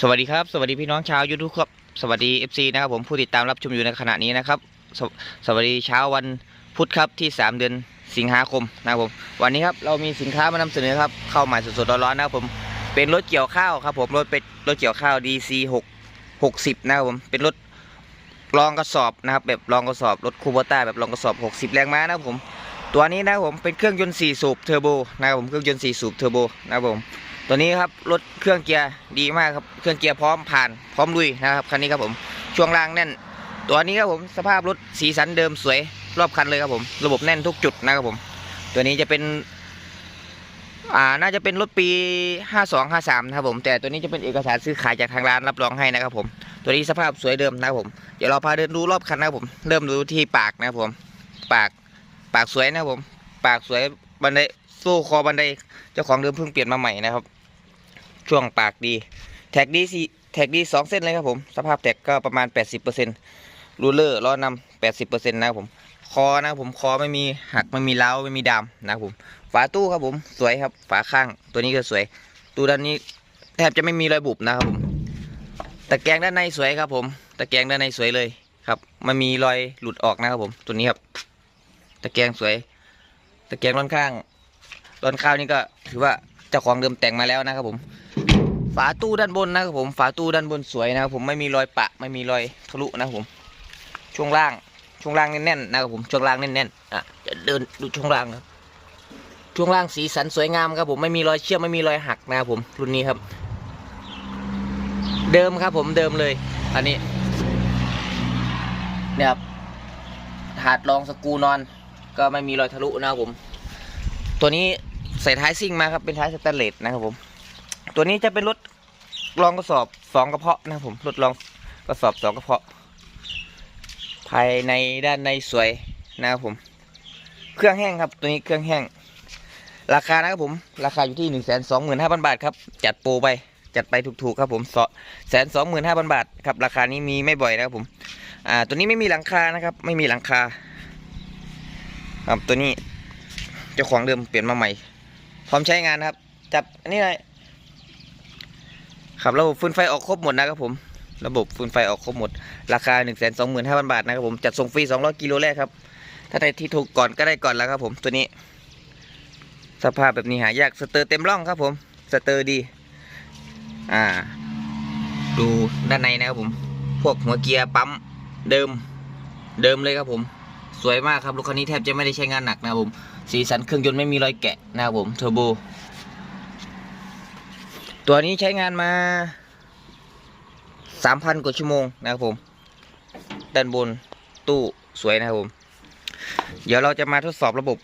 สวัสดีครับสวัสดีพี่น้องชาวยูทูบครับสวัสดี FC นะครับผมผู้ติดตามรับชมอยู่ในขณะนี้นะครับสวสวัสดีเช้าวันพุธครับที่ 3 เดือนสิงหาคมนะครับผมวันนี้ครับเรามีสินค้ามานำเสนอครับเข้าใหม่สดๆร้อนๆนะครับผมเป็นรถเกี่ยวข้าวครับผมรถเป็นรถเกี่ยวข้าว DC 6 60นะครับผมเป็นรถรองกระสอบนะครับแบบรองกระสอบรถคูโบต้าแบบรองกระสอบ 60 แรงม้านะครับผมตัวนี้นะครับผมเป็นเครื่องยนต์4สูบเทอร์โบนะครับผมเครื่องยนต์4สูบเทอร์โบนะครับผม ตัวนี้ครับรถเครื่องเกียร์ดีมากครับเครื่องเกียร์พร้อมผ่านพร้อมลุยนะครับคันนี้ครับผมช่วงล่างแน่น ตัวนี้ครับผมสภาพรถสีสันเดิมสวยรอบคันเลยครับผม ระบบแน่นทุกจุดนะครับผม ตัวนี้จะเป็น อ่าน่าจะเป็นรถปี 52 53นะครับผมแต่ตัวนี้จะเป็นเอกสารซื้อขายจากทางร้านรับรองให้นะครับผม ตัวนี้สภาพสวยเดิมนะครับผมเดี๋ยวเราพาเดินดูรอบคันนะครับผม เริ่มดูที่ปากนะครับผม ปากปากสวยนะครับผม ปากสวยบันไดโซ่คอบันไดเจ้าของเดิมเพิ่งเปลี่ยนมาใหม่นะครับ ช่วงปากดี แท็กดีสีแท็กดีสองเส้นเลยครับผม สภาพแท็กก็ประมาณ 80%รูเลอร์ล้อนำ80%นะครับผมคอนะครับผมคอไม่มีหักไม่มีเล้าไม่มีดำนะครับผม ฝาตู้ครับผมสวยครับ ฝาข้างตัวนี้ก็สวย ตู้ด้านนี้แทบจะไม่มีรอยบุบนะครับผมตะแกรงด้านในสวยครับผม ตะแกรงด้านในสวยเลยครับไม่มีรอยหลุดออกนะครับผม ตัวนี้ครับ ตะแกรงสวย ตะแกรงด้านข้างต้นข้าวนี่ก็ถือว่าเจ้าของเดิมแต่งมาแล้วนะครับผม ฝาตู้ด้านบนนะครับผมฝาตู้ด้านบนสวยนะครับผมไม่มีรอยปะ ไม่มีรอยทะลุนะครับผม ช่วงล่างช่วงล่างแน่นๆนะครับผมช่วงล่างแน่นๆอะจะเดินดูช่วงล่างครับช่วงล่างสีสันสวยงามครับผมไม่มีรอยเชื่อมไม่มีรอยหักนะครับผมรุ่นนี้ครับ เดิมครับผมเดิมเลย อันนี้เนี่ยครับถาดรองสกูนอน ก็ไม่มีรอยทะลุนะครับผม ตัวนี้ใส่ท้ายซิ่งมาครับเป็นท้ายสแตนเลสนะครับผม ตัวนี้จะเป็นรถรองกระสอบสองกระเพาะนะผมรถรองกระสอบสองกระเพาะ ภายในด้านในสวยนะครับผม เครื่องแห้งครับ ตัวนี้เครื่องแห้ง ราคานะครับผม ราคาอยู่ที่หนึ่งแสนสองหมื่นห้าพันบาทครับจัดโปรไปจัดไปถูกๆครับผมแสนสองหมื่นห้าพันบาทครับราคานี้มีไม่บ่อยนะครับผม อ่า ตัวนี้ไม่มีหลังคานะครับ ไม่มีหลังคา ครับตัวนี้เจ้าของเดิมเปลี่ยนมาใหม่ พร้อมใช้งานครับ จับอันนี้เลย ครับระบบฟืนไฟออกครบหมดนะครับผม ระบบฟืนไฟออกครบหมด ราคา 1 2 5 0 0 0 บาทนะครับผมจัดส่งฟรี 200 กิโลแรกครับ ถ้าใครที่ถูกก่อนก็ได้ก่อนแล้วครับผมตัวนี้ สภาพแบบนี้หายากสเตอร์เต็มร่องครับผมสเตอร์ดี อ่า ดูด้านในนะครับผม พวกหัวเกียร์ปั๊มเดิมเดิมเลยครับผม สวยมากครับรถคันนี้แทบจะไม่ได้ใช้งานหนักนะครับผม สีสันเครื่องยนต์ไม่มีรอยแกะนะครับผมเทอร์โบ ตัวนี้ใช้งานมาสามพันกว่าชั่วโมงนะครับผม ด้านบนตู้สวยนะครับผม เดี๋ยวเราจะมาทดสอบระบบ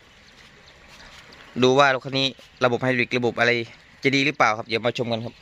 ดูว่ารถคันนี้ระบบไฮดริกระบบอะไรจะดีหรือเปล่าครับ เดี๋ยวมาชมกันครับ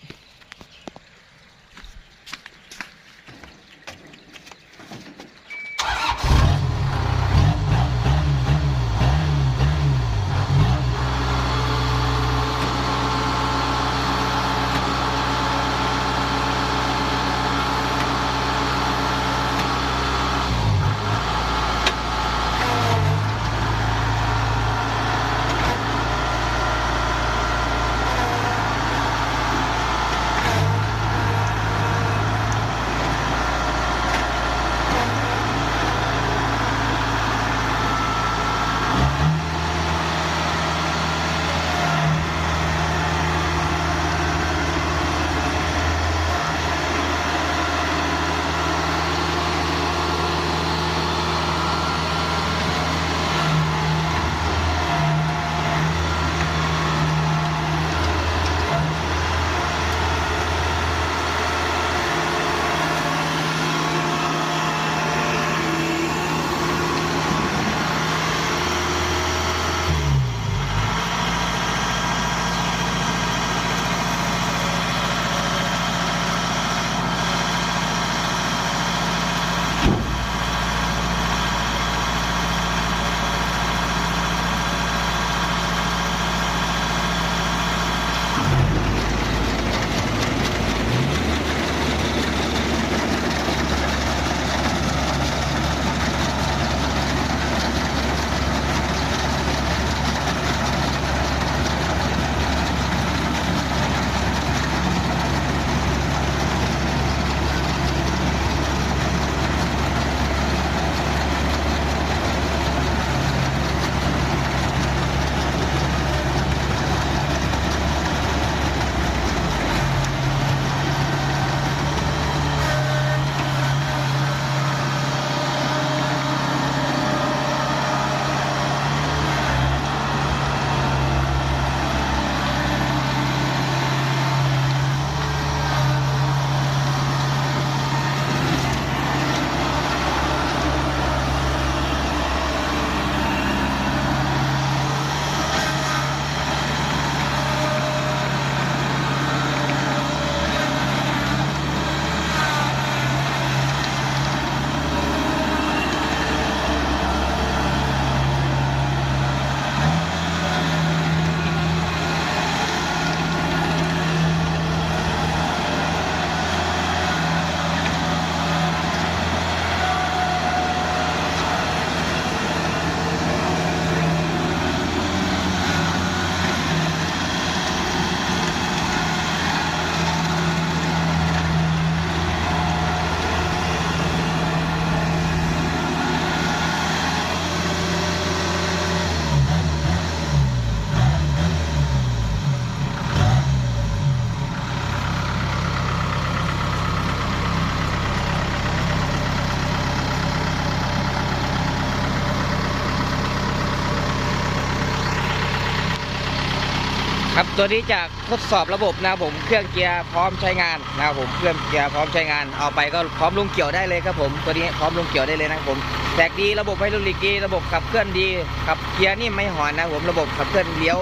ตัวนี้จะทดสอบระบบนะครับผมเครื่องเกียร์พร้อมใช้งานนะครับผมเครื่องเกียร์พร้อมใช้งานเอาไปก็พร้อมลงเกี่ยวได้เลยครับผมตัวนี้พร้อมลงเกี่ยวได้เลยนะครับผมแตกดีระบบไฮดรอลิกดีระบบขับเคลื่อนดีขับเกียร์นิ่มไม่หอนนะผมระบบขับเคลื่อนเลี้ยว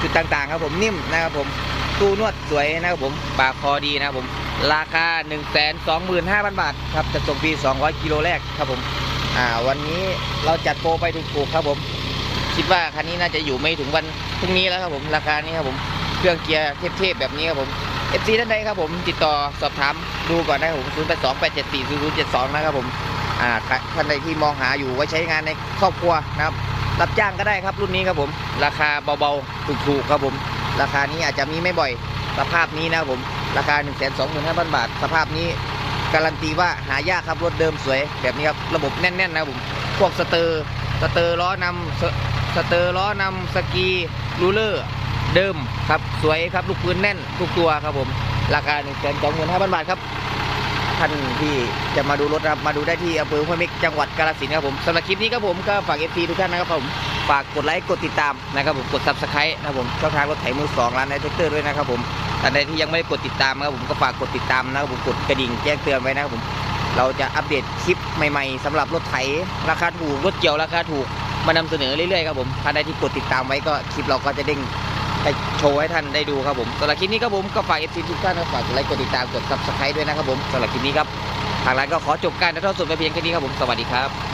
จุดต่างๆ ครับผมนิ่มนะครับผมตู้นวดสวยนะครับผมปากคอดีนะครับผมราคา 1 2 5 0 0 0 บาทครับจะส่งฟรี200 กิโลแรกครับผมอ่าวันนี้เราจัดโปรไปถูกๆครับผม คิดว่าคันนี้น่าจะอยู่ไม่ถึงวันพรุ่งนี้แล้วครับผมราคานี้ครับผม เครื่องเกียร์เทพๆแบบนี้ครับผม FC ท่านใดครับผมติดต่อสอบถามดูก่อนนะครับผม0 8 2 8 7 4 0 0 7 2นะครับผมอ่าท่านใดที่มองหาอยู่ไว้ใช้งานในครอบครัวนะครับรับจ้างก็ได้ครับรุ่นนี้ครับผม ราคาเบาๆถูกๆครับผม ราคานี้อาจจะมีไม่บ่อยสภาพนี้นะครับผม ราคา 1 2 5 0 0 0 บาท สภาพนี้การันตีว่าหายากครับรถเดิมสวยแบบนี้ครับระบบแน่นๆนะครับผมพวกสเตอร์สเตอร์ล้อนำสสเตอร์ล้อนำสกีรูเลอร์ เดิมครับสวยครับลูกปืนแน่นทุกตัวครับผมราคา1นึ่งแสนสองหมื่นห้าพันบาทครับท่านที่จะมาดูรถนะครับมาดูได้ที่อำเภอห้วยเม็กจังหวัดกาฬสินธุ์ครับผมสำหรับคลิปนี้ครับผมก็ฝากเอฟซีทุกท่านนะครับผมฝากกดไลค์กดติดตามนะครับผมกดซับสไครต์นะครับผมช่องทางรถไถมือสองร้านไนท์เตอร์ด้วยนะครับผมท่านใดที่ยังไม่ได้กดติดตามนะครับผมก็ฝากกดติดตามนะครับผมกดกระดิ่งแจ้งเตือนไว้นะครับผมเราจะอัปเดตคลิปใหม่ๆสำหรับรถไถราคาถูกรถเกี่ยวราคาถูกมานำเสนอเรื่อยๆครับผมท่านใดที่กดติดตามไว้ก็คลิปเราก็จะเด้ง ให้โชว์ให้ท่านได้ดูครับผมสำหรับคลิปนี้ครับผมก็ฝากเอฟซีทุกท่านนะฝากกดไลค์กดติดตามกดซับสไครต์ด้วยนะครับผมสำหรับคลิปนี้ครับทางร้านก็ขอจบการถ่ายทอดสดไปเพียงแค่นี้ครับผมสวัสดีครับ